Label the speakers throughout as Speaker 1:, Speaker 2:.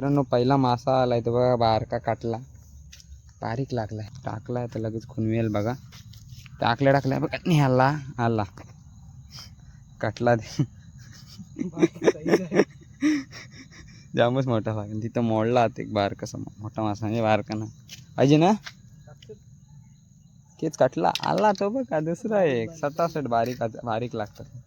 Speaker 1: मित्रांनो पहिला मासा आला आहे तो बघा बारका काटला. बारीक लागलाय. टाकलाय तर लगेच खुनवेल बघा. टाकल्या टाकल्या बघा नाही आला. आला काटला ते जामच मोठा भाग. तिथं मोडला आता एक बारका समोर मोठा मासा. म्हणजे बारका ना. पाहिजे ना? तेच काटला. आला तो बघा दुसरा एक. सटासट बारीक बारीक लागतात.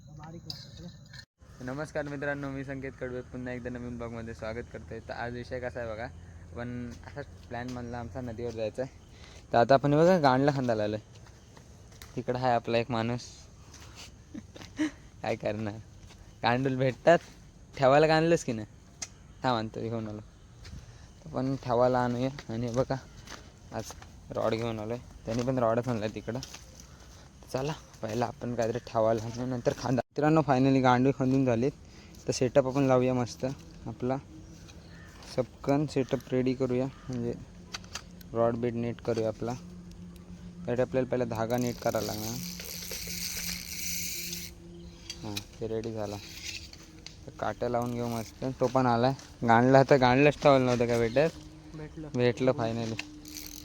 Speaker 1: नमस्कार मित्रांनो मी संकेत कडवे पुन्हा एकदा नवीन ब्लॉगमध्ये स्वागत करतोय. तर आज विषय कसा आहे बघा पण असाच प्लॅन म्हणला आमचा नदीवर जायचा आहे तर आता आपण बघा गांडला खांदाला आलो तिकडं आहे आपला एक माणूस. काय करणार? गांडूल भेटतात. ठेवायला का आणलंच की नाही? हा म्हणतो घेऊन आलो. पण ठेवायला आणूया. आणि बघा आज रॉड घेऊन आलो आहे त्यांनी पण रॉडच आणला तिकडं. चला पहिला आपण काहीतरी ठेवायला आणू नंतर खांदा मित्रांनो फायनली गांडू खांदून झालेत. तर सेटअप आपण लावूया मस्त. आपला सपकन सेटअप रेडी करूया. म्हणजे रॉड बेड नीट करूया आपला. त्यासाठी आपल्याला पहिला धागा नीट करायला लागणार. हां ते रेडी झाला. तर काट्या लावून घेऊ मस्त. तो पण आला आहे गांडला तर गांडलाच ठेवलं नव्हतं का भेटत?
Speaker 2: भेटलं.
Speaker 1: भेटलं फायनली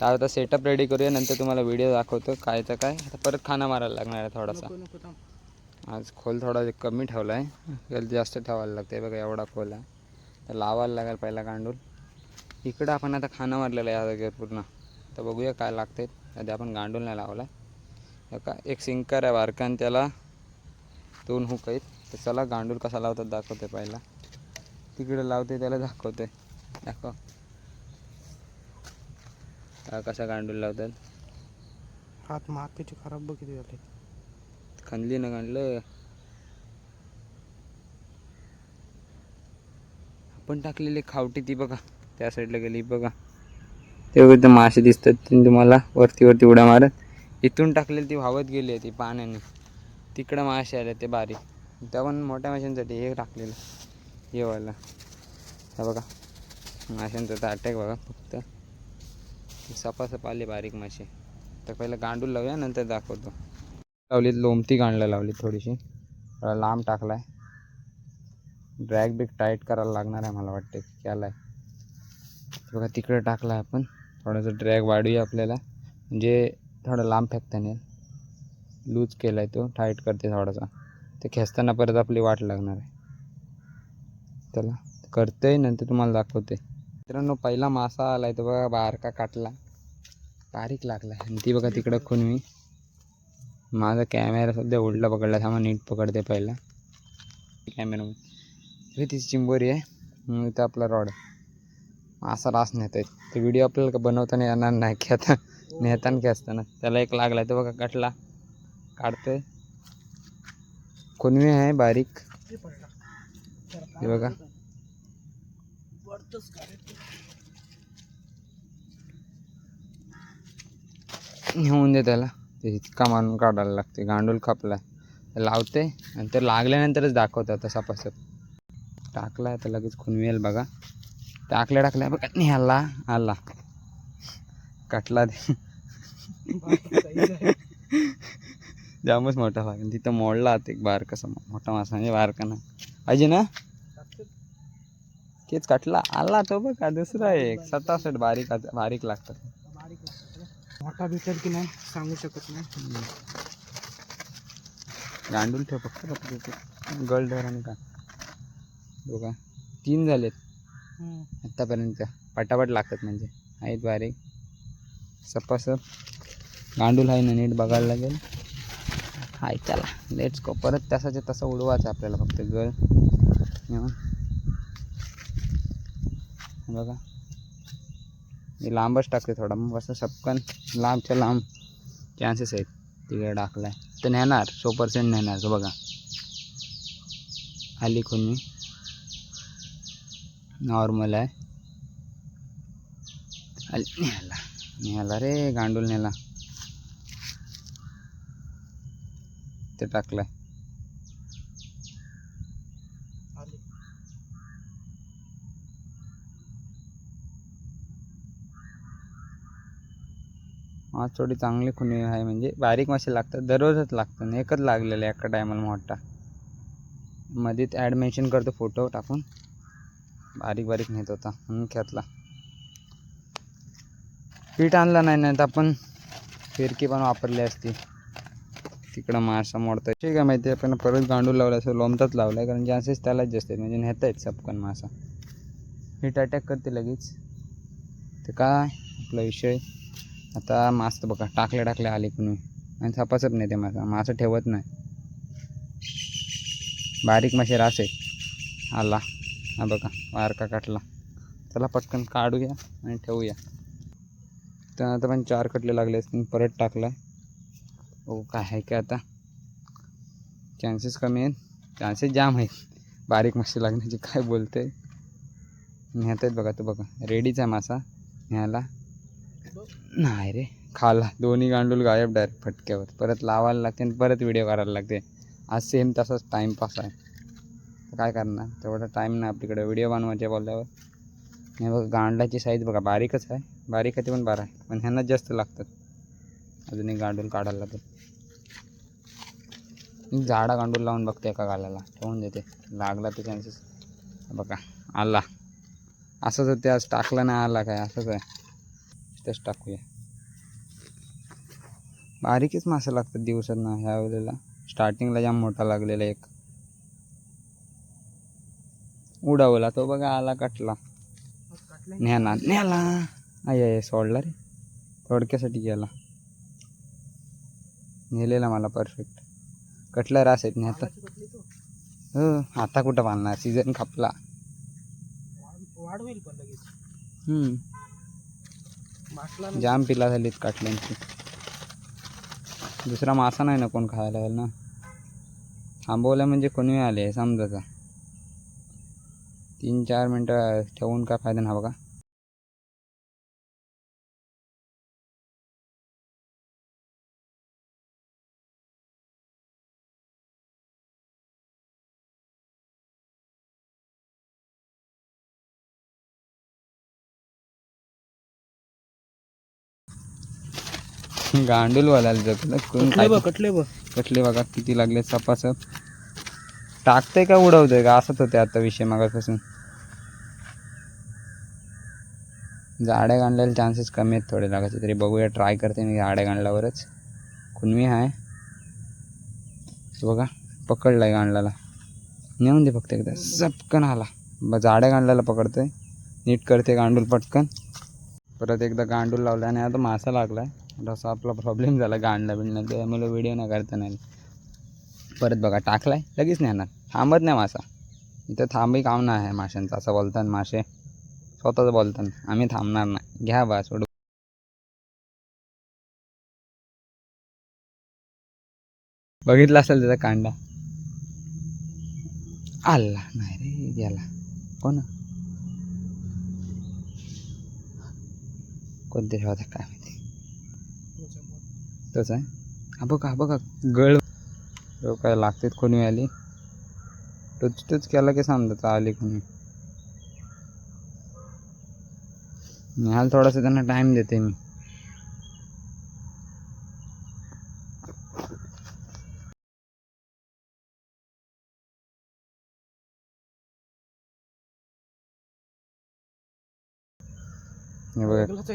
Speaker 1: तर आता सेटअप रेडी करूया. नंतर तुम्हाला व्हिडिओ दाखवतो. कायचं काय. आता परत खाना मारायला लागणार आहे थोडासा. आज खोल थोडा कमी ठेवला आहे त्याला जास्त ठेवायला लागते बघा एवढा खोल आहे. तर लावायला लागेल पहिला गांडूल इकडं आपण आता खाना मारलेला आहे या जागेवर पूर्ण. तर बघूया काय लागते आधी आपण गांडूल नाही लावला. आहे का एक सिंकर आहे बारकान त्याला दोन हुक आहेत. तर चला गांडूल कसा लावतात दाखवते पहिला. तिकडे लावते त्याला दाखवते. दाखव. कसा गांडूल लावतात.
Speaker 2: हात मातीचे खराब बघितले किती झाले.
Speaker 1: खाणली ना गांडलं आपण टाकलेली खावटी ती बघा त्या साईडला गेली बघा. ते ते मासे दिसतात ते तुम्हाला वरती वरती उड्या मारत. इथून टाकलेली ती वाहवत गेली आहे ती पाण्याने. तिकडं मासे आले ते बारीक. त्या पण मोठ्या माशांसाठी हे टाकलेलं हे वाला. हा बघा माशांचा तर अटॅक बघा फक्त. सपासप आले बारीक मासे. तर पहिलं गांडूळ लावूया नंतर दाखवतो. लावलीत लोमती गांडला लावली थोडीशी. थोडा लांब टाकलाय. ड्रॅग बिग टाईट करायला लागणार आहे मला वाटते आहे बघा तिकडे टाकला आपण. थोडंसं ड्रॅग वाढूया आपल्याला. म्हणजे थोडं लांब फेकता येईल लूज केला आहे तो टाईट करते थोडासा. ते खेचताना परत आपली वाट लागणार आहे. चला करते नंतर तुम्हाला दाखवते. मित्रांनो पहिला मासा आलाय तो बघा बारका काटला. बारीक लागलाय. आणि ती बघा तिकडं खुनवी माझा कॅमेरा सध्या उलटा पकडला. थांबा नीट पकडते पहिला. कॅमेरा हे ती चिंबोरी आहे. इथं आपला रॉड असा रास नेता येत ते व्हिडिओ आपल्याला का बनवताना येणार नाही की आता? नेताना की असताना? त्याला एक लागला तो बघा कटला. काढतोय. कोणवी आहे बारीक? हे बघा. होऊन दे त्याला. ते इतका मारून काढायला लागते गांडूळ खपला लावते आणि ते लागल्यानंतरच दाखवतात तसा पसत टाकला तर लगेच खुनवेल बघा. टाकल्या टाकल्या बघा नाही आला. आला कटला ते जामच मोठा भाग. तिथं मोडला आता एक बारका मोठा मासा म्हणजे बारका ना पाहिजे ना? तेच कटला. आला तो बघा दुसरा एक. सटासट बारीक बारीक लागतात
Speaker 2: बारीक लागतात. मोठा भेटेल की नाही सांगू शकत नाही.
Speaker 1: गांडूल ठेव फक्त फक्त गळ धर आणि का बघा. तीन झालेत. आत्तापर्यंत पटापट लागतात म्हणजे. आहेत बारीक. सपासप. गांडूल आहे ना नीट बघायला लागेल. हाय चला. लेट्स गो परत तसाच्या तसं उडवायचं आपल्याला फक्त गळ. बघा. मी लांबच टाकते थोडा मग असं सपकन लांबच्या लांब. चान्सेस आहेत. तिकडे टाकलाय. तर नेणार सो पर्सेंट नेणार. तो बघा. आली कोणी? नॉर्मल आहे. आली नेला नेला रे गांडूल नेला. ते टाकलाय. आज थोडी चांगली खुणी आहे म्हणजे बारीक मासे लागतात दररोजच लागतात एकच लागलेलं आहे एका टायमाला मोठा. मध्येच ॲड मेन्शन करतो फोटो टाकून. बारीक बारीक नेत होता म्हणून खेतला पीठ आणलं नाही नाही तर आपण फिरकी पण वापरली असती. तिकडं मासा मोडतं ठीक आहे माहिती आहे पण परत गांडूळ लावला असं लोमताच लावला आहे कारण चान्सेस त्यालाच जास्त आहेत म्हणजे नेता आहेत सपकन मासा. हीट अटॅक करते लगेच. ते काय आपला विषय? आता मास्त बघा टाकल्या टाकल्या आले कुणी. आणि थापासच नाही ते मासा मासा ठेवत नाही. बारीक मासे रास. आहे आला. हा बघा वारका काटला. चला पटकन काढूया आणि ठेवूया. तर आता पण चार कटले लागले असतील परत टाकला हो काय आहे का आता? चान्सेस कमी आहेत. चान्सेस जाम आहेत. बारीक मासे लागण्याची काय बोलते न्यात आहेत बघा तो बघा. रेडीच आहे मासा. न्यायला. नाही रे. खाला. दोन्ही गांडूल गायब डायरेक्ट फटक्यावर. परत लावायला लागते आणि परत व्हिडिओ करायला लागते. आज सेम तसाच टाईमपास आहे. काय करणार? तेवढा टाईम नाही आपल्याकडे. व्हिडिओ बनवायचे बोलल्यावर. हे बघा गांडलाची साईज बघा बारीकच आहे. बारीक आहे ते पण बारा आहे. पण ह्यांना जास्त लागतात. अजून एक गांडूल काढायला लागतात मी झाडा गांडूल लावून बघते एका गालाला. ठेवून देते. लागला तर चान्सेस बघा आला. असंच ते आज टाकला नाही आला काय? असंच आहे. तेच टाकूया. बारीकच मासे लागतात दिवसात ना ह्या वेळेला. स्टार्टिंगला जाम मोठा लागलेला एक. उडावला तो बघा आला कटला. न्याला न्याला. आय आय सोडला रे. थोडक्यासाठी गेला. नेलेला मला परफेक्ट कटला रास आहेत नाही आता हो आता कुठं बांधणार सीझन खपला.
Speaker 2: वाढ होईल पण लगेच.
Speaker 1: जाम पिला झालीत काटल्यांची. दुसरा मासा नाही ना कोण खायला लागेल ना. थांबवलं म्हणजे कोणी आले समजायचा तीन चार मिनटं ठेवून काय फायदा नाही का गांडूल वालायला जातो कोण
Speaker 2: कटले
Speaker 1: काय
Speaker 2: कटले बघ
Speaker 1: कटले बघा किती लागले सपासप. टाकते का उडवते का? असंच होते आता विषय मागापासून जाड्या गांडल्याला चान्सेस कमी आहेत थोडे लागायचे तरी बघूया ट्राय करते मी गाड्या गांडल्यावरच. कुणवी आहे बघा पकडलाय गांडल्याला नेऊन दे फक्त एकदा झपकन आला. ब जाड्या गांडल्याला पकडतोय. नीट करते गांडूल पटकन. परत एकदा गांडूल लावला आणि आता मासा लागला असा आपला प्रॉब्लेम झाला गांडला बिंडला. त्यामुळे व्हिडिओ नाही करता नाही परत बघा टाकलाय. लगेच नेणार थांबत नाही मासा. इथं थांबही काम नाही आहे माशांचं. असं बोलतात मासे. स्वतःच बोलतात. आम्ही थांबणार नाही. घ्या बा सोडू बघितलं असेल त्याचा कांडा? आला नाही रे गेला. कोण? कोणत्या होता काय माहिती? तसं आहे. हा बघा हा बघा गळ. काय लागतेत कोणी आली? टोच टोच केला की समजत आली कोणी? निहाल थोडासा त्यांना टाईम देते मी?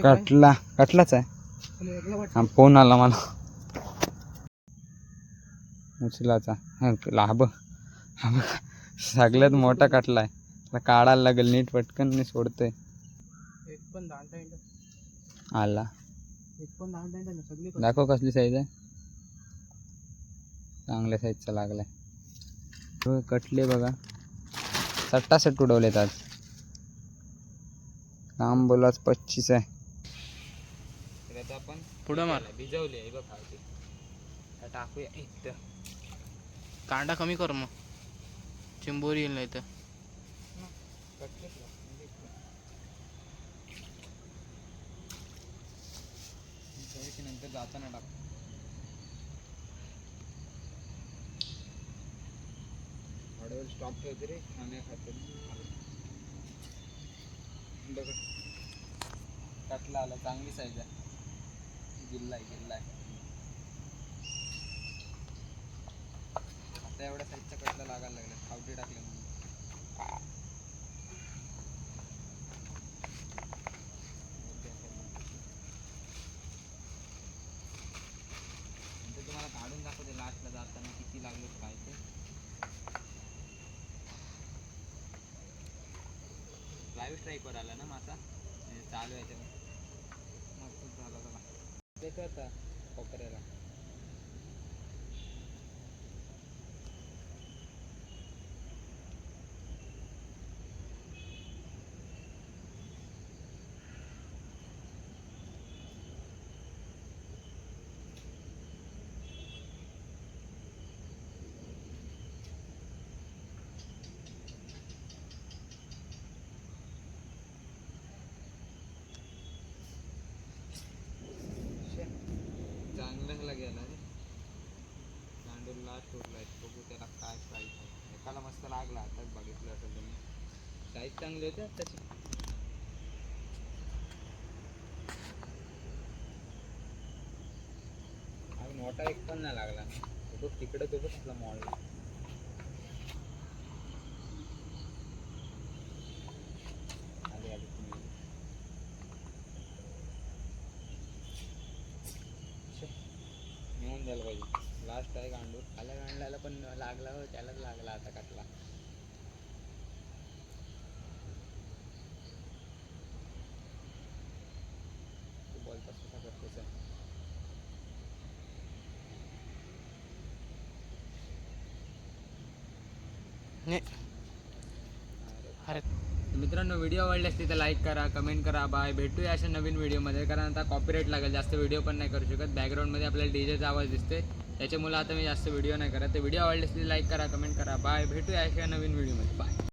Speaker 1: कटला कटलाच आहे. हा फोन आला मला. उचलाचा हां लाभ हा सगळ्यात मोठा काटलाय. त्याला काढायला लागेल नीट पटकन मी सोडतोय. आला. दाखव कसली साईज आहे. चांगल्या साईजचा लागलाय. हो, कटले बघा. सट्टा सट उडवलेत आज. लांब बोलाच पच्चीस आहे. आता आपण
Speaker 2: पुढं मार.
Speaker 1: भिजवली आहे बघा टाकूया इथं.
Speaker 2: कांदा कमी कर मग. चिंबोरी येईल नाही तर.
Speaker 1: नंतर जाताना टाक. स्टॉप ठेवते रे खाण्या खाते आला चांगली साईज आहे. गिल्ला आहे गिल्ला आहे. आता एवढ्या साईजचा कटला लागायला लागला खावटी टाकले म्हणून. तुम्हाला काढून जाताना किती लागले स्ट्राईकवर आला ना मासा? म्हणजे चालू आहे त्याला ते आता कोपऱ्याला गेला रे. गांडूल लास्ट उरलाय बघू त्याला काय साईज आहे. एकाला मस्त लागला आताच बघितलं असेल तुम्ही. साईज चांगली होते त्याची मोठा एक पण नाही लागला तो तिकडे तो बसला मॉलला मॉल आली आली तुम्ही मिळून जायला पाहिजे लास्ट आहे गांडूळ. खाल्या गांडल्याला पण लागला हो त्यालाच लागला आता कटला. तू बोलतास कसा करतोस आहे?
Speaker 2: ने. अरे.
Speaker 1: तर मित्रांनो व्हिडिओ आवडल्यास तिथे लाईक करा कमेंट करा बाय भेटूया अशा नवीन व्हिडिओमध्ये कारण आता कॉपीराईट लागेल जास्त व्हिडिओ पण नाही करू शकत. बॅकग्राऊंडमध्ये आपल्याला डीजेचा आवाज दिसते त्याच्यामुळे आता मी जास्त व्हिडिओ नाही करत. तर व्हिडिओ आवडले तिथे लाईक करा कमेंट करा. बाय भेटूया अशा नवीन व्हिडिओमध्ये बाय